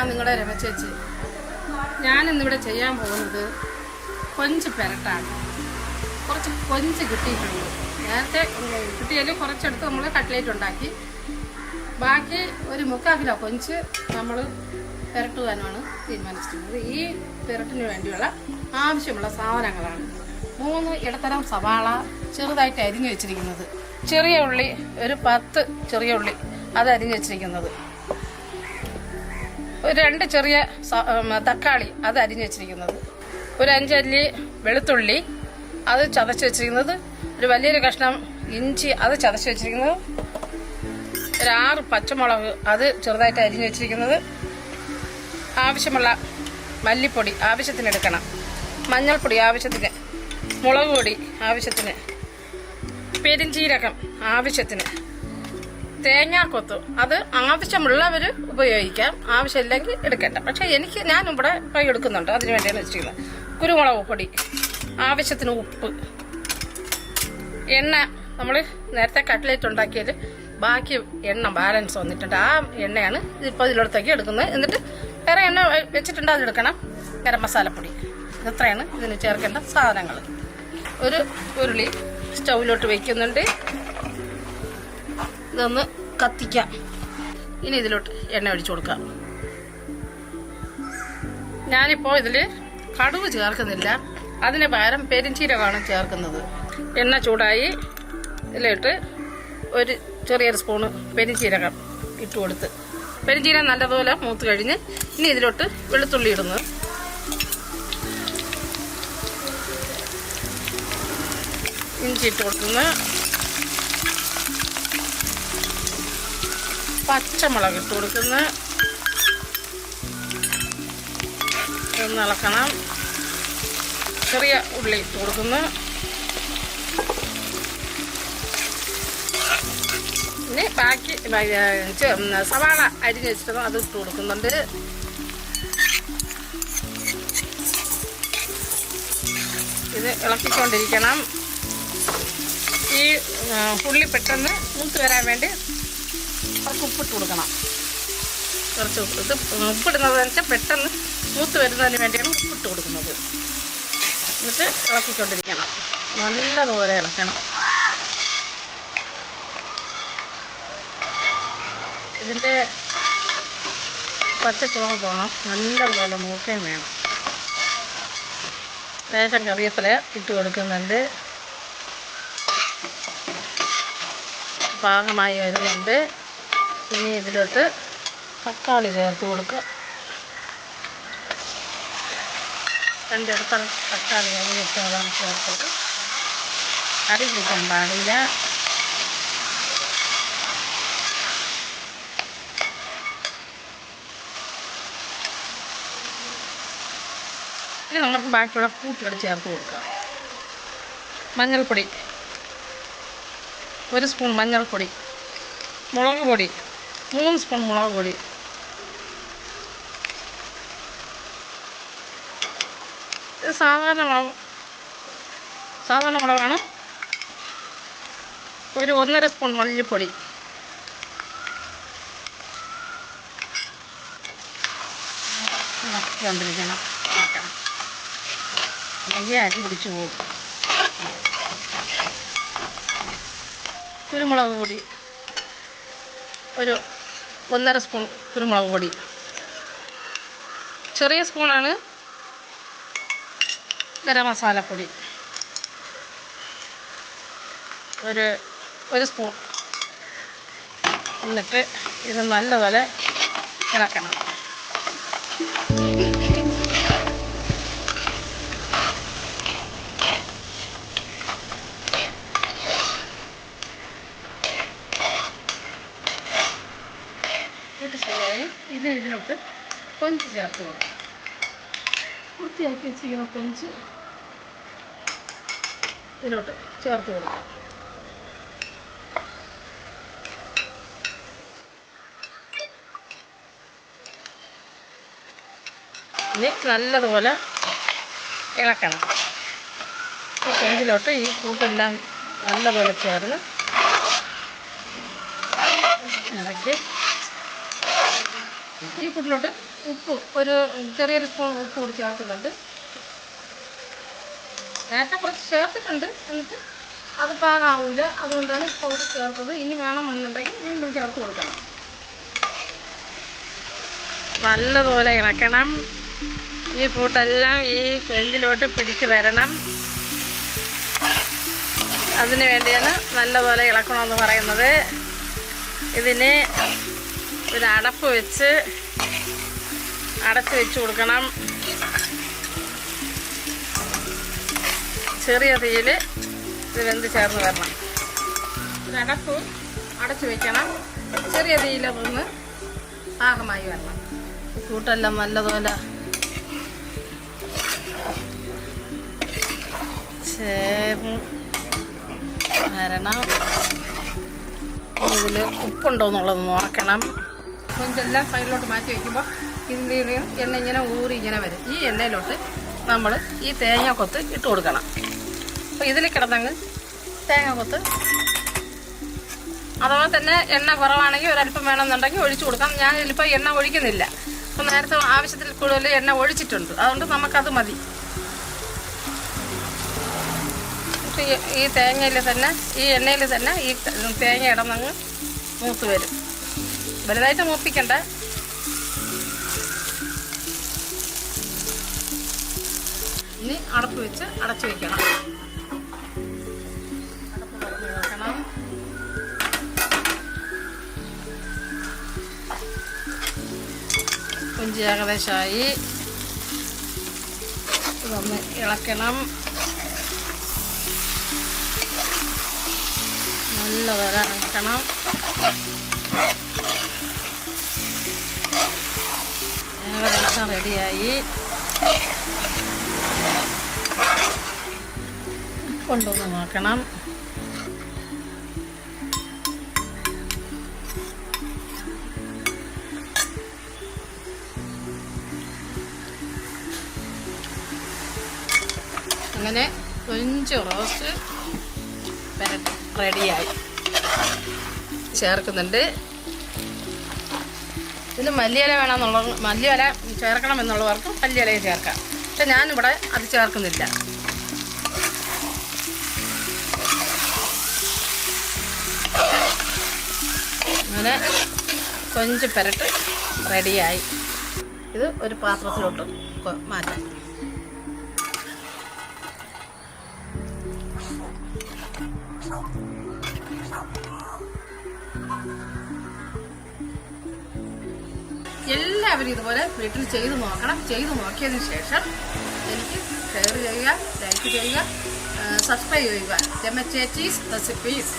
ഞാൻ നിങ്ങളുടെ രമച്ചേച്ചി ഞാനിന്നിവിടെ ചെയ്യാൻ പോകുന്നത് കൊഞ്ച് പെരട്ടാണ്. കുറച്ച് കൊഞ്ച് കിട്ടിയിട്ടുണ്ട്. നേരത്തെ കിട്ടിയാലും കുറച്ചെടുത്ത് നമ്മൾ കട്ട്ലേറ്റ് ഉണ്ടാക്കി. ബാക്കി ഒരു മുക്കാൽ കിലോ കൊഞ്ച് നമ്മൾ പെരട്ടുവാനാണ് തീരുമാനിച്ചിട്ടുള്ളത് ഈ പെരട്ടിന് വേണ്ടിയുള്ള ആവശ്യമുള്ള സാധനങ്ങളാണ്. മൂന്ന് ഇടത്തരം സവാള ചെറുതായിട്ട് അരിഞ്ഞു വെച്ചിരിക്കുന്നത്. ചെറിയ ഉള്ളി ഒരു പത്ത് ചെറിയ ഉള്ളി അത് അരിഞ്ഞു വെച്ചിരിക്കുന്നത്. ഒരു രണ്ട് ചെറിയ തക്കാളി അത് അരിഞ്ഞു വെച്ചിരിക്കുന്നത്. ഒരു അഞ്ചല്ലി വെളുത്തുള്ളി അത് ചതച്ച് വെച്ചിരിക്കുന്നത്. ഒരു വലിയൊരു കഷ്ണം ഇഞ്ചി അത് ചതച്ച് വെച്ചിരിക്കുന്നത്. ഒരു ആറ് പച്ചമുളക് അത് ചെറുതായിട്ട് അരിഞ്ഞു വെച്ചിരിക്കുന്നത്. ആവശ്യമുള്ള മല്ലിപ്പൊടി ആവശ്യത്തിന് എടുക്കണം. മഞ്ഞൾപ്പൊടി ആവശ്യത്തിന് മുളക് പൊടി ആവശ്യത്തിന് പെരിഞ്ചീരകം ആവശ്യത്തിന്. തേങ്ങാക്കൊത്ത്. അത് ആവശ്യമുള്ളവർ ഉപയോഗിക്കാം. ആവശ്യമില്ലെങ്കിൽ എടുക്കേണ്ട. പക്ഷെ എനിക്ക് ഞാൻ ഇവിടെ കൈ എടുക്കുന്നുണ്ട്. അതിന് വേണ്ടിയാണ് വെച്ചിട്ടുള്ളത് കുരുമുളക് പൊടി. ആവശ്യത്തിന് ഉപ്പ്. എണ്ണ. നമ്മൾ നേരത്തെ കട്ട്ലേറ്റ് ഉണ്ടാക്കിയത് ബാക്കി എണ്ണ ബാലൻസ് വന്നിട്ടുണ്ട്. ആ എണ്ണയാണ് ഇപ്പോൾ ഇതിലോടത്തേക്ക് എടുക്കുന്നത്. എന്നിട്ട് വേറെ എണ്ണ വെച്ചിട്ടുണ്ട്. അതെടുക്കണം ഗരം മസാലപ്പൊടി. ഇത്രയാണ് ഇതിന് ചേർക്കേണ്ട സാധനങ്ങൾ. ഒരു ഉരുളി സ്റ്റൗവിലോട്ട് വയ്ക്കുന്നുണ്ട് ഇതൊന്ന് കത്തിക്കാം. ഇനി ഇതിലോട്ട് എണ്ണ ഒഴിച്ചു കൊടുക്കാം. ഞാനിപ്പോൾ ഇതിൽ കടുവ് ചേർക്കുന്നില്ല. അതിന് പകരം പെരിഞ്ചീരകമാണ് ചേർക്കുന്നത്. എണ്ണ ചൂടായി ഇതിലിട്ട് ഒരു ചെറിയൊരു സ്പൂണ് പെരിഞ്ചീരകം ഇട്ട് കൊടുത്ത്. പെരിഞ്ചീരകം നല്ലതുപോലെ മൂത്ത് കഴിഞ്ഞ് ഇനി ഇതിലോട്ട് വെളുത്തുള്ളി ഇടുന്നു ഇഞ്ചി ഇട്ട് കൊടുക്കുന്നു പച്ചമുളക് ഇട്ട് കൊടുക്കുന്നു ഒന്ന് ഇളക്കണം. ചെറിയ ഉള്ളി ഇട്ട് കൊടുക്കുന്നു. പിന്നെ ബാക്കി സവാള അരിഞ്ഞ് വെച്ചിട്ട് അത് ഇട്ട് കൊടുക്കുന്നുണ്ട്. ഇത് ഇളക്കിക്കൊണ്ടിരിക്കണം. ഈ ഉള്ളി പെട്ടെന്ന് മൂത്ത് വരാൻ വേണ്ടി കുറച്ച് ഉപ്പിട്ട് കൊടുക്കണം. കുറച്ച് ഉപ്പ്. ഇത് ഉപ്പിടുന്നത് വെച്ചാൽ പെട്ടെന്ന് മൂത്ത് വരുന്നതിന് വേണ്ടിയാണ് ഉപ്പിട്ട് കൊടുക്കുന്നത്. എന്നിട്ട് ഇളക്കിക്കൊണ്ടിരിക്കണം. നല്ലതുപോലെ ഇളക്കണം. ഇതിന്റെ പച്ചച്ചുളക് പോകണം പോലെ മൂക്കുകയും വേണം. ലേശം കറിവേപ്പില ഇട്ട് കൊടുക്കുന്നുണ്ട്. പാകമായി വരുന്നുണ്ട്. ഇനി ഇതിലോട്ട് തക്കാളി ചേർത്ത് കൊടുക്കുക. രണ്ടിടത്ത തക്കാളി അരിഞ്ഞിട്ടാണ് ചേർത്തത് അരി പിടിക്കാൻ പാടില്ല. ഇനി നമുക്ക് ബാക്കിയുള്ള കൂട്ടുകൾ ചേർത്ത് കൊടുക്കാം മഞ്ഞൾപ്പൊടി. ഒരു സ്പൂൺ മഞ്ഞൾപ്പൊടി. മുളക് പൊടി. മൂന്ന് സ്പൂൺ മുളക് പൊടി. സാധാരണ മുളക് സാധാരണ മുളകാണ്. ഒരു ഒന്നര സ്പൂൺ മല്ലിപ്പൊടി. ഇളക്കിക്കൊണ്ടിരിക്കണം അല്ലെങ്കിൽ അരി പിടിച്ചു പോകും. കുരുമുളക് പൊടി. ഒരു ഒന്നര സ്പൂൺ കുരുമുളക് പൊടി. ചെറിയ സ്പൂണാണ് ഗരം മസാലപ്പൊടി. ഒരു ഒരു സ്പൂൺ. എന്നിട്ട് ഇത് നല്ലപോലെ ഇളക്കണം. ഇതിലോട്ട് കൊഞ്ച് ചേർത്ത് കൊടുക്കാം. വൃത്തിയാക്കി വെച്ചിരിക്കുന്ന കൊഞ്ച് ഇതിലോട്ട് ചേർത്ത് കൊടുക്കാം. ഇനി നല്ലതുപോലെ ഇളക്കണം. കൊഞ്ചിലോട്ട് ഈ കൂട്ടെല്ലാം നല്ലതുപോലെ ചേർന്ന് ഇളക്കി ഈ പുട്ടിലോട്ട് ഉപ്പ് ഒരു ചെറിയൊരു സ്പൂൺ ഉപ്പ് കൂടി ചേർക്കുന്നുണ്ട്. നേരത്തെ കുറച്ച് ചേർത്തിട്ടുണ്ട് എന്നിട്ട് അത് പാകാവില്ല അതുകൊണ്ടാണ് അവിടെ ചേർത്തത്. ഇനി വേണമെന്നുണ്ടെങ്കിൽ വീണ്ടും ചേർത്ത് കൊടുക്കണം. നല്ലതുപോലെ ഇളക്കണം. ഈ പൂട്ടെല്ലാം ഈ ഫ്രണ്ടിലോട്ട് പിടിച്ച് വരണം. അതിന് വേണ്ടിയാണ് നല്ലപോലെ ഇളക്കണമെന്ന് പറയുന്നത്. ഇതിന് ഒരു അടപ്പ് വെച്ച് അടച്ച് വെച്ച് കൊടുക്കണം. ചെറിയ തീയിൽ ഇത് വെന്ത് ചേർന്ന് വരണം. ഒരടപ്പ് അടച്ച് വെക്കണം. ചെറിയ തീയിൽ അതൊന്ന് പാകമായി വരണം. കൂട്ടെല്ലാം നല്ലതുപോലെ ചേർന്ന് വരണം. ഇതിൽ ഉപ്പുണ്ടോ എന്നുള്ളത് നോക്കണം. കൊഞ്ചെല്ലാം സൈഡിലോട്ട് മാറ്റി വയ്ക്കുമ്പോൾ ഒരു എണ്ണ ഇങ്ങനെ ഊറി ഇങ്ങനെ വരും. ഈ എണ്ണയിലോട്ട് നമ്മൾ ഈ തേങ്ങ കൊത്ത് ഇട്ട് കൊടുക്കണം. അപ്പോൾ ഇതിൽ കിടന്നങ്ങ് തേങ്ങ കൊത്ത് അഥവാ തന്നെ എണ്ണ കുറവാണെങ്കിൽ ഒരല്പം വേണമെന്നുണ്ടെങ്കിൽ ഒഴിച്ചു കൊടുക്കാം. ഞാൻ ഇതിലിപ്പോൾ എണ്ണ ഒഴിക്കുന്നില്ല. അപ്പോൾ നേരത്തെ ആവശ്യത്തിൽ കൂടുതൽ എണ്ണ ഒഴിച്ചിട്ടുണ്ട്. അതുകൊണ്ട് നമുക്കത് മതി. ഈ തേങ്ങയിൽ തന്നെ ഈ എണ്ണയിൽ തന്നെ ഈ തേങ്ങ ഇടന്നങ്ങ് മൂത്ത് വരും. വലുതായിട്ട് മൂപ്പിക്കണ്ട. ഇനി അടപ്പ് വെച്ച് അടച്ചു വെക്കണം. കൊഞ്ചി ഏകദേശമായി ഇതൊന്ന് ഇളക്കണം. നല്ലപോലെ ഇളക്കണം ഏകദേശം റെഡിയായി. കൊണ്ടുവന്ന് നോക്കണം. അങ്ങനെ കൊഞ്ച് റോസ്റ്റ് റെഡിയായി. ചേർക്കുന്നുണ്ട്. ഇതിൽ മല്ലിയില വേണമെന്നുള്ള മല്ലിയില ചേർക്കണം എന്നുള്ളവർക്ക് മല്ലിയിലയും ചേർക്കാം. പക്ഷെ ഞാനിവിടെ അത് ചേർക്കുന്നില്ല. അങ്ങനെ കൊഞ്ച് പെരട്ട് റെഡിയായി ഇത് ഒരു പാത്രത്തിലോട്ട് മാറ്റാം. എല്ലാവരും ഇതുപോലെ വീട്ടിൽ ചെയ്തു നോക്കണം. ചെയ്തു നോക്കിയതിന് ശേഷം എനിക്ക് ഷെയർ ചെയ്യുക ലൈക്ക് ചെയ്യുക സബ്സ്ക്രൈബ് ചെയ്യുക. ചേച്ചീസ് റെസിപ്പീസ്